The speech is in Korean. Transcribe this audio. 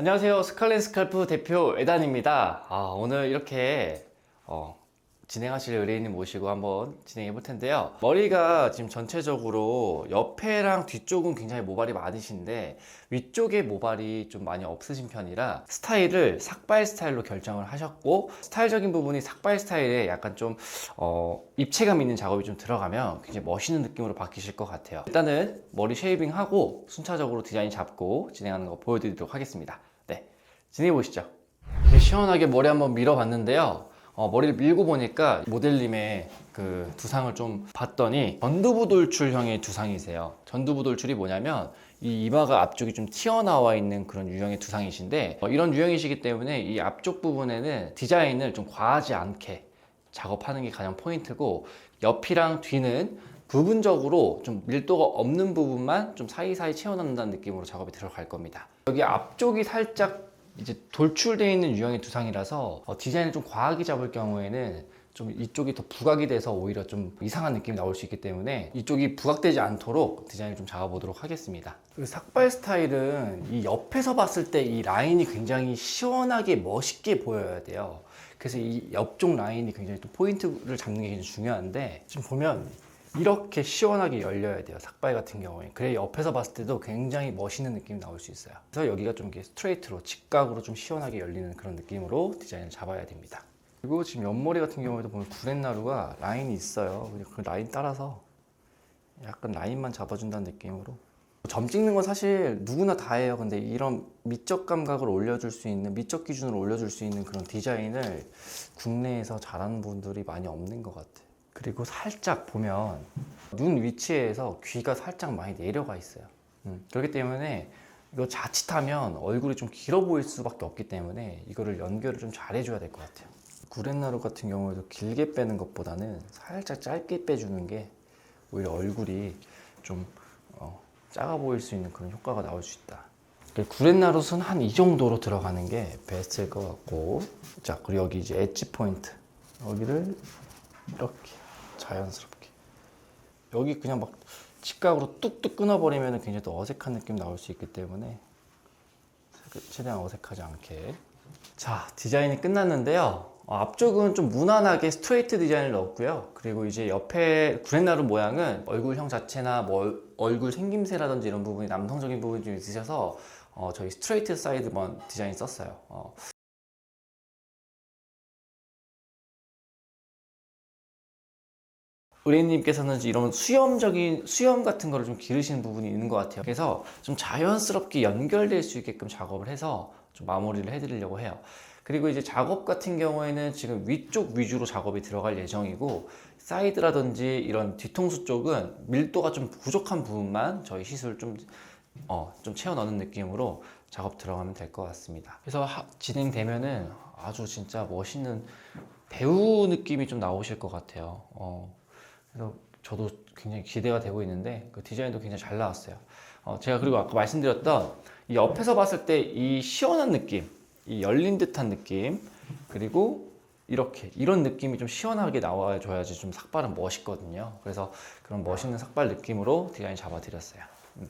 안녕하세요. 스칼렛 스칼프 대표 에단입니다. 아, 오늘 이렇게 어, 진행하실 의뢰인님 모시고 한번 진행해 볼 텐데요. 머리가 지금 전체적으로 옆에랑 뒤쪽은 굉장히 모발이 많으신데 위쪽에 모발이 좀 많이 없으신 편이라 스타일을 삭발 스타일로 결정을 하셨고 스타일적인 부분이 삭발 스타일에 약간 좀 어, 입체감 있는 작업이 좀 들어가면 굉장히 멋있는 느낌으로 바뀌실 것 같아요. 일단은 머리 쉐이빙하고 순차적으로 디자인 잡고 진행하는 거 보여드리도록 하겠습니다. 네, 진행해 보시죠. 시원하게 머리 한번 밀어봤는데요. 어, 머리를 밀고 보니까 모델님의 그 두상을 좀 봤더니 전두부 돌출형의 두상이세요. 전두부 돌출이 뭐냐면 이 이마가 앞쪽이 좀 튀어나와 있는 그런 유형의 두상이신데 어, 이런 유형이시기 때문에 이 앞쪽 부분에는 디자인을 좀 과하지 않게 작업하는 게 가장 포인트고 옆이랑 뒤는 부분적으로 좀 밀도가 없는 부분만 좀 사이사이 채워넣는다는 느낌으로 작업이 들어갈 겁니다. 여기 앞쪽이 살짝 이제 돌출되어 있는 유형의 두상이라서 어, 디자인을 좀 과하게 잡을 경우에는 좀 이쪽이 더 부각이 돼서 오히려 좀 이상한 느낌이 나올 수 있기 때문에 이쪽이 부각되지 않도록 디자인을 좀 잡아보도록 하겠습니다. 그 삭발 스타일은 이 옆에서 봤을 때 이 라인이 굉장히 시원하게 멋있게 보여야 돼요. 그래서 이 옆쪽 라인이 굉장히 또 포인트를 잡는 게 굉장히 중요한데 지금 보면 이렇게 시원하게 열려야 돼요. 삭발 같은 경우에. 그래 옆에서 봤을 때도 굉장히 멋있는 느낌이 나올 수 있어요. 그래서 여기가 좀 이렇게 스트레이트로 직각으로 좀 시원하게 열리는 그런 느낌으로 디자인을 잡아야 됩니다. 그리고 지금 옆머리 같은 경우에도 보면 구렛나루가 라인이 있어요. 그 라인 따라서 약간 라인만 잡아준다는 느낌으로. 점 찍는 건 사실 누구나 다 해요. 근데 이런 미적 감각을 올려줄 수 있는 미적 기준을 올려줄 수 있는 그런 디자인을 국내에서 잘하는 분들이 많이 없는 것 같아요. 그리고 살짝 보면 눈 위치에서 귀가 살짝 많이 내려가 있어요. 음, 그렇기 때문에 이거 자칫하면 얼굴이 좀 길어 보일 수밖에 없기 때문에 이거를 연결을 좀 잘 해줘야 될 것 같아요. 구렛나루 같은 경우에도 길게 빼는 것보다는 살짝 짧게 빼주는 게 오히려 얼굴이 좀 어, 작아 보일 수 있는 그런 효과가 나올 수 있다. 구렛나룻은 한 이 정도로 들어가는 게 베스트일 것 같고 자 그리고 여기 이제 엣지 포인트 여기를 이렇게 자연스럽게. 여기 그냥 막 직각으로 뚝뚝 끊어버리면 굉장히 또 어색한 느낌 나올 수 있기 때문에 최대한 어색하지 않게. 자 디자인이 끝났는데요. 어, 앞쪽은 좀 무난하게 스트레이트 디자인을 넣었고요. 그리고 이제 옆에 구렛나루 모양은 얼굴형 자체나 뭐 얼굴 생김새라든지 이런 부분이 남성적인 부분이 좀 있으셔서 어, 저희 스트레이트 사이드만 디자인 썼어요. 어, 의뢰인님께서는 이런 수염적인 수염 같은 거를 좀 기르시는 부분이 있는 것 같아요. 그래서 좀 자연스럽게 연결될 수 있게끔 작업을 해서 좀 마무리를 해드리려고 해요. 그리고 이제 작업 같은 경우에는 지금 위쪽 위주로 작업이 들어갈 예정이고 사이드라든지 이런 뒤통수 쪽은 밀도가 좀 부족한 부분만 저희 시술 좀, 어, 좀 채워 넣는 느낌으로 작업 들어가면 될 것 같습니다. 그래서 하- 진행되면은 아주 진짜 멋있는 배우 느낌이 좀 나오실 것 같아요. 어, 그래서 저도 굉장히 기대가 되고 있는데 그 디자인도 굉장히 잘 나왔어요. 어, 제가 그리고 아까 말씀드렸던 이 옆에서 봤을 때 이 시원한 느낌, 이 열린 듯한 느낌, 그리고 이렇게 이런 느낌이 좀 시원하게 나와줘야지 좀 삭발은 멋있거든요. 그래서 그런 멋있는 삭발 느낌으로 디자인 잡아드렸어요. 음.